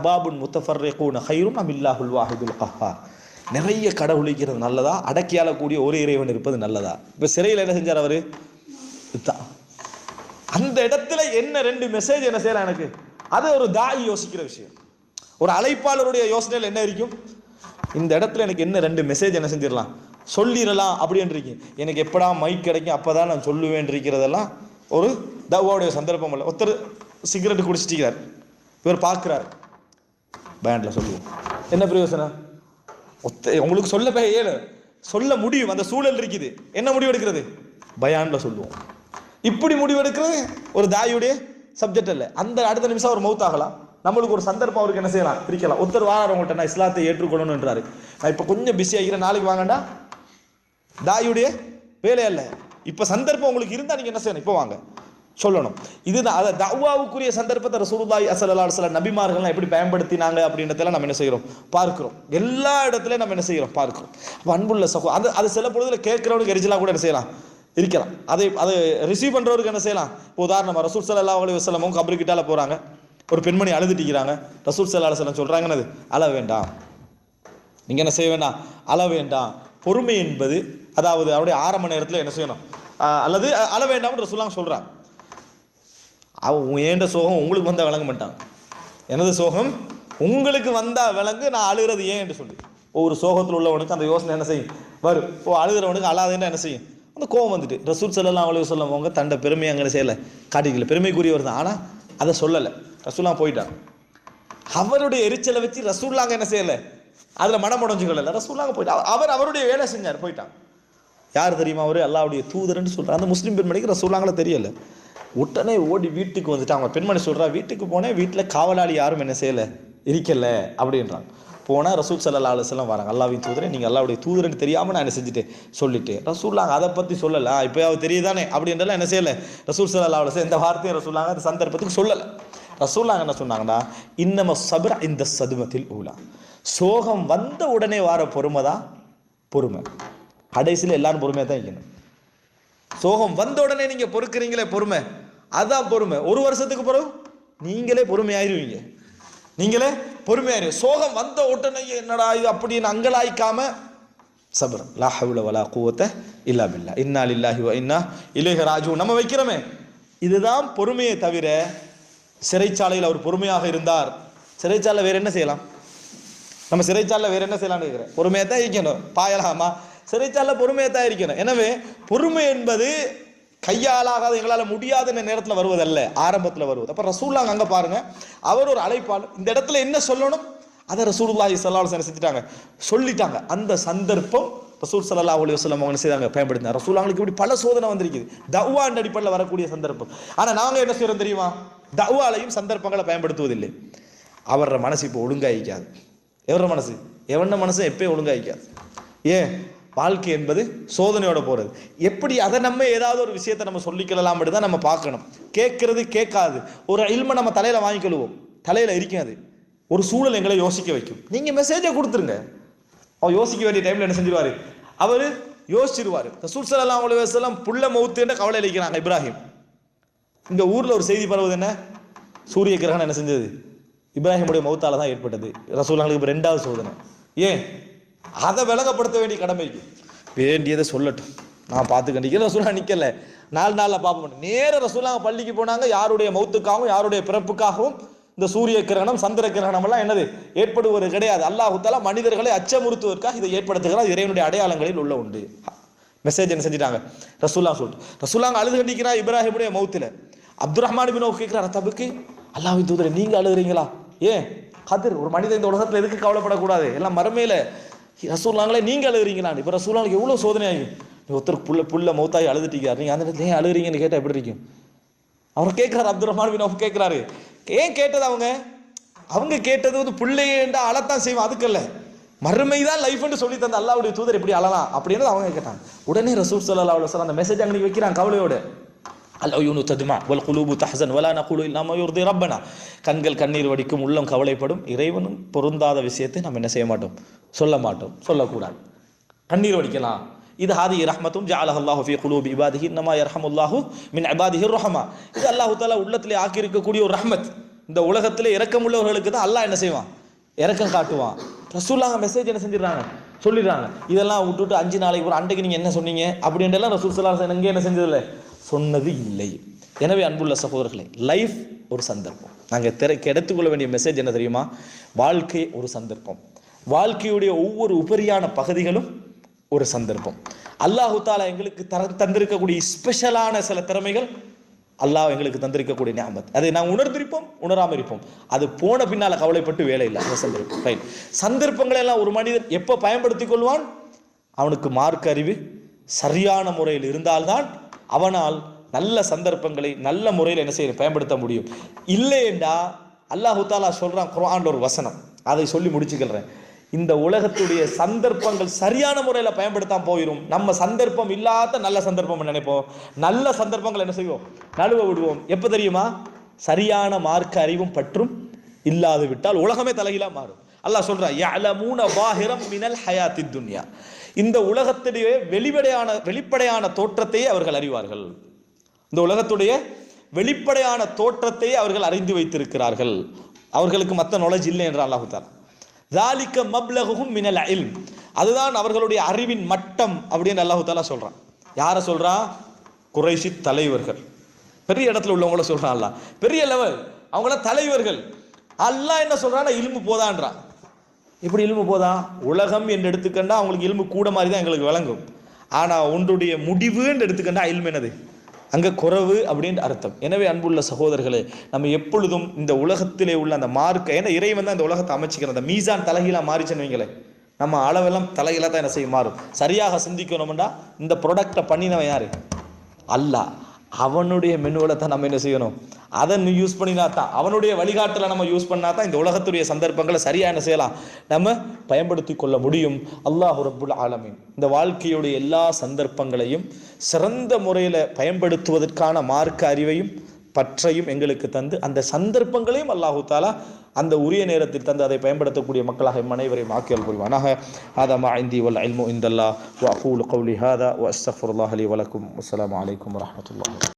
அர்பாபுன் முத்தஃபர்ரேகூன ஹைரும் நம் இல்லாஹுல் வாஹிதுல் கஹார். நிறைய கடவுளிக்கிறது நல்லதா? அடக்கியாளக்கூடிய ஒரு இறைவன் இருப்பது நல்லதா? இப்போ சிறையில் என்ன செஞ்சார் அவர்? இதுதான். அந்த இடத்துல என்ன ரெண்டு மெசேஜ் என்ன செய்யலாம் எனக்கு? அது ஒரு தாய் யோசிக்கிற விஷயம். ஒரு அழைப்பாளருடைய யோசனையில் என்ன இருக்கும்? இந்த இடத்துல எனக்கு என்ன ரெண்டு மெசேஜ் என்ன செஞ்சிடலாம்? சொல்லிடலாம் அப்படின்றீங்க எனக்கு எப்படா மைக் கிடைக்கும் அப்பதான் நான் சொல்லுவேன் இருக்கிறதெல்லாம் ஒரு தவாவுடைய சந்தர்ப்பம் இல்லை ஒருத்தர் சிகரெட் குடிச்சிட்டிருக்கிறார் இவர் பார்க்குறாரு. பேண்டில் சொல்லுவோம். என்ன பிரயோசனம்? ஒத்த உங்களுக்கு சொல்ல போய் ஏழு. சொல்ல முடியும். அந்த சூழல் இருக்குது. என்ன முடிவு எடுக்கிறது பயான்ல சொல்லுவோம். இப்படி முடிவு எடுக்கிறது ஒரு தாயுடைய சப்ஜெக்ட் இல்லை அந்த அடுத்த நிமிஷம் அவர் மவுத் ஆகலாம். நம்மளுக்கு ஒரு சந்தர்ப்பம் அவருக்கு என்ன செய்யலாம்? பிரிக்கலாம். ஒருத்தர் வாரார் உங்கள்கிட்ட நான் இஸ்லாத்தை ஏற்றுக்கொள்ளணுன்றாரு நான் இப்போ கொஞ்சம் பிஸி ஆகிறேன் நாளைக்கு வாங்கண்டா? தாயுடைய வேலை இல்லை இப்போ சந்தர்ப்பம் உங்களுக்கு இருந்தால் நீங்கள் என்ன செய்யணும்? இப்போ வாங்க. சொல்லணும். இதுதான் அதை தவ்வாவுக்குரிய சந்தர்ப்பத்தை ரசூலுல்லாஹி அசலல்லா அலைஹி நபிமார்கள்லாம் எப்படி பயன்படுத்தினாங்க அப்படின்றதெல்லாம் நம்ம என்ன செய்கிறோம்? பார்க்கிறோம். எல்லா இடத்துலையும் நம்ம என்ன செய்கிறோம்? பார்க்கிறோம். அப்போ அன்புள்ள சகோ அது அது சில பொழுதுல கேட்குறவனுக்கு எரிச்சலாக கூட என்ன செய்யலாம்? இருக்கலாம். அதை அதை ரிசீவ் பண்ணுறவருக்கு என்ன செய்யலாம்? இப்போ உதாரணமாக ரசூல் சல்லா அலி வசலமும் கபரு கிட்டால போகிறாங்க ஒரு பெண்மணி அழுதுட்டிக்கிறாங்க ரசூல் சல்லா அலுவலம் வஸல்லம் சொல்கிறாங்கன்னு அழ வேண்டாம். நீங்கள் என்ன செய்ய வேண்டாம். அள வேண்டாம். பொறுமை என்பது அதாவது அவருடைய ஆரம்ப நேரத்தில் என்ன செய்யணும்? அல்லது அஹ், அள வேண்டாம்னு சொல்லாங்க சொல்கிறான் அவன் ஏண்ட சோகம் உங்களுக்கு வந்தால் விளங்க மாட்டான். எனது சோகம் உங்களுக்கு வந்தால் விளங்கு நான் அழுகிறது ஏன் என்று சொல்லி. ஒவ்வொரு சோகத்தில் உள்ளவனுக்கு அந்த யோசனை என்ன செய்யும்? வரும் ஓ அழுகிறவனுக்கு அழாதுன்னா என்ன செய்யும்? அந்த கோவம் வந்துட்டு. ரசூல் ஸல்லல்லாஹு அவ்வளவு வஸல்லம் அவங்க தண்ட பெருமையை அங்கே செய்யலை. காட்டிக்கல. பெருமைக்குரியவர் தான். ஆனால் அதை சொல்லலை. ரசூல்லாம் போயிட்டான். அவருடைய எரிச்சலை வச்சு ரசூல்லாங்க என்ன செய்யலை? அதில் மனம் உடஞ்சு கொள்ளல ரசூல்லாங்க போயிட்டான். அவர் அவருடைய வேலை செஞ்சார். போயிட்டான். யார் தெரியுமா அவர்? அல்லாவுடைய தூதர்னு சொல்கிறார் அந்த முஸ்லீம் பெண்மணிக்கு ரசூல்லாங்கள தெரியல. உடனே ஓடி வீட்டுக்கு வந்துட்டு அவங்க பெண்மணி சொல்கிறா வீட்டுக்கு போனேன் வீட்டில் காவலாளி யாரும் என்ன செய்யலை? இருக்கலை. அப்படின்றாங்க போனால் ரசூல் சல்லா அலுவலம் வராங்க. அல்லாவின் தூதரை நீங்கள் அல்லாவுடைய தூதரன்னு தெரியாமல் நான் என்ன செஞ்சுட்டேன்? சொல்லிட்டு ரசூல்லாங்க அதை பற்றி சொல்லலை. இப்போ அவர் தெரியுதானே? அப்படின்றலாம் என்ன செய்யலை? ரசூல் சல்லா அலுவலம் எந்த வார்த்தையும் ரசூல்லாங்க அந்த சந்தர்ப்பத்துக்கு சொல்லலை. ரசூல்லாங்க என்ன சொன்னாங்கன்னா இன்னம சபர இந்த சதுமத்தில் ஊலா. சோகம் வந்த உடனே வார பொறுமை தான் பொறுமை. கடைசியில் எல்லாரும் பொறுமையாக தான் இருக்கணும் சோகம் வந்த உடனே நீங்கள் பொறுக்கிறீங்களே பொறுமை. அதான் பொறுமை. ஒரு வருஷத்துக்கு பிறகு நீங்களே பொறுமையாயிருவீங்க. நீங்களே பொறுமையாயிரு சோகம் வந்த உடனே என்னடா இது அப்படின்னு அங்கலாய்க்காம சபர். லாஹவுல வலா கூவத்தை இல்லா பில்லா. இன்னா இல்லாஹி இன்னா இலேஹ ராஜு. நம்ம வைக்கிறோமே. இதுதான் பொறுமையை தவிர சிறைச்சாலையில் அவர் பொறுமையாக இருந்தார். சிறைச்சாலை வேற என்ன செய்யலாம்? நம்ம சிறைச்சாலையில் வேற என்ன செய்யலாம்னு கேட்குறேன் பொறுமையாக தான் இருக்கணும் பாயலாமா? சிறைச்சாலையில் பொறுமையாக தான் இருக்கணும் எனவே பொறுமை என்பது கையாலாகாத எங்களால் முடியாத நேரத்தில் வருவதல்ல ஆரம்பத்தில் வருவது. அப்போ ரசூல்லாங்க அங்கே பாருங்கள் அவர் ஒரு அழைப்பாளர். இந்த இடத்துல என்ன சொல்லணும்? அதை ரசூலுல்லாஹி ஸல்லல்லாஹு அலைஹி செஞ்சுட்டாங்க? சொல்லிட்டாங்க. அந்த சந்தர்ப்பம் ரசூல் சல்லா அலி வஸல்லம் அவங்க என்ன செய்தாங்க? பயன்படுத்தினாங்க. ரசூலாங்களுக்கு இப்படி பல சோதனை வந்திருக்குது. தவ்வான் அடிப்படையில் வரக்கூடிய சந்தர்ப்பம். ஆனால் நாங்கள் என்ன செய்கிறோம் தெரியுமா? தவ்வாலையும் சந்தர்ப்பங்களை பயன்படுத்துவதில்லை. அவர மனசு இப்போ ஒழுங்காயிக்காது. எவர மனசு? எவன மனசு? எப்பயும் ஒழுங்காயிக்காது. ஏன்? வாழ்க்கை என்பது சோதனையோட போகிறது எப்படி அதை நம்ம ஏதாவது ஒரு விஷயத்தை நம்ம சொல்லிக்கலாம் தான் நம்ம பார்க்கணும். கேட்கறது கேட்காது. ஒரு இல்மை நம்ம தலையில் வாங்கிக்கொள்வோம் தலையில் இருக்காது. அது ஒரு சூழல் எங்களை யோசிக்க வைக்கும். நீங்கள் மெசேஜை கொடுத்துருங்க. அவர் யோசிக்க வேண்டிய டைமில் என்ன செஞ்சிருவார்? அவர் யோசிச்சிருவார். ரசூல் ஸல்லல்லாஹு அலைஹி வஸல்லம் புள்ள மௌத்துன்ற கவலை அளிக்கிறாங்க இப்ராஹிம். இந்த ஊரில் ஒரு செய்தி பரவுது என்ன? சூரிய கிரகணம் என்ன செஞ்சது? இப்ராஹிமுடைய மௌத்தால தான் ஏற்பட்டது. ரசூலாங்களுக்கு இப்போ ரெண்டாவது சோதனை. ஏன்? அதை விலகப்படுத்த வேண்டிய கடமை இருக்கு வேண்டியதை சொல்லட்டும். நான் பார்த்து கண்டிக்க ரசூலா நிக்கல. நாலு நாளில் பார்ப்போம் நேர ரசூலாங்க பள்ளிக்கு போனாங்க. யாருடைய மௌத்துக்காகவும் யாருடைய பிறப்புக்காகவும் இந்த சூரிய கிரகணம் சந்திர கிரகணம் எல்லாம் என்னது? ஏற்படுவது கிடையாது. அல்லாஹு மனிதர்களை அச்சமுறுத்துவதற்காக இதை ஏற்படுத்துகிறார். இறைவனுடைய அடையாளங்களில் உள்ள உண்டு. மெசேஜ் என்ன செஞ்சிட்டாங்க? ரசூல்லா சொல்லிட்டு. ரசூல்லாங்க அழுது கண்டிக்கிறா இப்ராஹிமுடைய மௌத்தில். அப்துல் ரஹ்மான் பின் கேட்கிறார் தபுக்கு? அல்லாஹ்வின் தூதரை நீங்க அழுகுறீங்களா ஏன்? கதிர் ஒரு மனிதன் இந்த உலகத்தில் எதுக்கு கவலைப்படக்கூடாது? எல்லாம் மறுமையில ரசூல்லாங்களே நீங்க நான். இப்போ ரசூல்லாங்களுக்கு எவ்வளோ சோதனை ஆகும் ஒருத்தர் புள்ள புள்ள மௌத்தாகி அழுதுட்டீங்க. நீங்க அந்த நேரத்தில் ஏன் அழுகுறீங்கன்னு கேட்டால் எப்படி இருக்கும்? அவர் கேட்கிறாரு அப்துல் ரஹ்மான் பின் அவர் கேட்கிறாரு. ஏன் கேட்டது அவங்க? அவங்க கேட்டது வந்து பிள்ளையண்டா அழத்தான் செய்வோம் அதுக்கல்ல மறுமை தான் லைஃப்னு சொல்லி தந்த அல்லாவுடைய தூதர் எப்படி அழலாம்? அப்படின்னு அவங்க கேட்டாங்க. உடனே ரசூல் ஸல்லல்லாஹு அவ்வளோ சார் அந்த மெசேஜ் அங்கே வைக்கிறான் கவலையோடு. அல் ததுமா வல் குலூபு தஹசன் வலா நகுலு இல்லாமல் யுர்தி ரப்பனா கண்கள் கண்ணீர் வடிக்கும் உள்ளம் கவலைப்படும். இறைவனும் பொருந்தாத விஷயத்தை நம்ம என்ன செய்ய மாட்டோம்? சொல்ல மாட்டோம். சொல்லக்கூடாது. கண்ணீர் வடிக்கலாம். இது ஹாதி ரஹமத்தும் ஜாலஹ் அல்லாஹு ஃபி குலூபி இபாதிஹி இன்னமா யர்ஹமுல்லாஹு மின் இபாதிஹி ரஹமா இது அல்லாஹு தாலா உள்ளத்திலே ஆக்கி இருக்கக்கூடிய ஒரு ரஹமத். இந்த உலகத்தில் இரக்கமுள்ளவர்களுக்கு தான் அல்லாஹ் என்ன செய்வான்? இறக்கம் காட்டுவான். ரசூல்லாங்க மெசேஜ் என்ன செஞ்சிடறாங்க? சொல்லிடுறாங்க. இதெல்லாம் விட்டுட்டு அஞ்சு நாளைக்கு ஒரு அன்றைக்கு நீங்கள் என்ன சொன்னீங்க? அப்படின்ட்டுலாம் ரசூல் சல்லா எங்கே என்ன செஞ்சதில்லை? சொன்னது இல்லை. எனவே அன்புள்ள சகோதரர்களே லைஃப் ஒரு சந்தர்ப்பம். நாங்கள் திரை எடுத்துக்கொள்ள வேண்டிய மெசேஜ் என்ன தெரியுமா? வாழ்க்கை ஒரு சந்தர்ப்பம். வாழ்க்கையுடைய ஒவ்வொரு உபரியான பகுதிகளும் ஒரு சந்தர்ப்பம். அல்லாஹு தாலா எங்களுக்கு தர தந்திருக்கக்கூடிய ஸ்பெஷலான சில திறமைகள் அல்லாஹ் எங்களுக்கு தந்திருக்கக்கூடிய ஞாபகம் அதை நாங்கள் உணர்ந்திருப்போம் உணராமல் இருப்போம் அது போன பின்னால் கவலைப்பட்டு வேலை இல்லை. அந்த சந்தர்ப்பம். ரைட் சந்தர்ப்பங்களை எல்லாம் ஒரு மனிதன் எப்போ பயன்படுத்திக் கொள்வான்? அவனுக்கு மார்க் அறிவு சரியான முறையில் இருந்தால்தான் அவனால் நல்ல சந்தர்ப்பங்களை நல்ல முறையில் என்ன செய்ய பயன்படுத்த முடியும். இல்லையென்றா அல்லாஹு தாலா சொல்கிறான் குரான் ஒரு வசனம். அதை சொல்லி முடிச்சுக்கிறேன். இந்த உலகத்துடைய சந்தர்ப்பங்கள் சரியான முறையில் பயன்படுத்தாம போயிடும் நம்ம சந்தர்ப்பம் இல்லாத நல்ல சந்தர்ப்பம் நினைப்போம். நல்ல சந்தர்ப்பங்கள் என்ன செய்வோம்? நழுவ விடுவோம். எப்போ தெரியுமா? சரியான மார்க்க அறிவும் பற்றும் இல்லாது விட்டால் உலகமே தலையிலாக மாறும். அல்லாஹ் சொல்றான் யஅலமூன வாஹிரம் மினல் ஹயாத்தி துன்யா. இந்த உலகத்துடைய வெளிப்படையான வெளிப்படையான தோற்றத்தையே அவர்கள் அறிவார்கள். இந்த உலகத்துடைய வெளிப்படையான தோற்றத்தை அவர்கள் அறிந்து வைத்திருக்கிறார்கள். அவர்களுக்கு மற்ற நாலேஜ் இல்லை என்று அல்லாஹுத்தார் தாலா தாலிக்க மினல் இல்ம் அதுதான் அவர்களுடைய அறிவின் மட்டம் அப்படின்னு அல்லாஹு தாலா யாரை சொல்கிறா குறைஷி தலைவர்கள். பெரிய இடத்துல உள்ளவங்கள சொல்கிறான் அல்லாஹ். பெரிய லெவல் அவங்கள தலைவர்கள். அல்லாஹ் என்ன சொல்கிறான்னா இல்மு போதான்றான். இப்படி இல்மு போதா? உலகம் என்று எடுத்துக்கண்டா அவங்களுக்கு இல்மு கூட மாதிரி தான் எங்களுக்கு விளங்கும். ஆனால் ஒன்றுடைய முடிவுன்னு எடுத்துக்கண்டா இல்மு என்னது? அங்கே குறவு அப்படின்ற அர்த்தம். எனவே அன்புள்ள சகோதரர்களே நம்ம எப்பொழுதும் இந்த உலகத்திலே உள்ள அந்த மார்க்கை ஏன்னா இறைவன் தான் இந்த உலகத்தை அமைச்சிக்கிற அந்த மீசான் தலைகீழா மாறிச்சுன்னு வைங்களேன் நம்ம அளவெல்லாம் தலைகீழாக தான் என்ன செய்ய மாறும். சரியாக சிந்திக்கணும்டா இந்த ப்ரொடக்டை பண்ணினவன் யார்? அல்லாஹ் அவனுடைய மெனுவில் தான் நம்ம என்ன செய்யணும்? அதை யூஸ் பண்ணினா தான் அவனுடைய வழிகாட்டலை நம்ம யூஸ் பண்ணால் தான் இந்த உலகத்துடைய சந்தர்ப்பங்களை சரியான என்ன செய்யலாம். நம்ம பயன்படுத்தி கொள்ள முடியும். அல்லாஹ் ரபுல் ஆலமின். இந்த வாழ்க்கையுடைய எல்லா சந்தர்ப்பங்களையும் சிறந்த முறையில் பயன்படுத்துவதற்கான மார்க்க அறிவையும் பற்றையும் எங்களுக்கு தந்து அந்த சந்தர்ப்பங்களையும் அல்லாஹு தாலா அந்த உரிய நேரத்தில் தந்து அதை பயன்படுத்தக்கூடிய மக்களாக அனைவரையும் ஆக்கியல் புரிவானாக. ஹாதா மா இந்தி வல் அல்மு இந்தல்லா வ ஹூல் கௌலி ஹாதா. வ அஸ்தஃபுல்லாஹ் அலி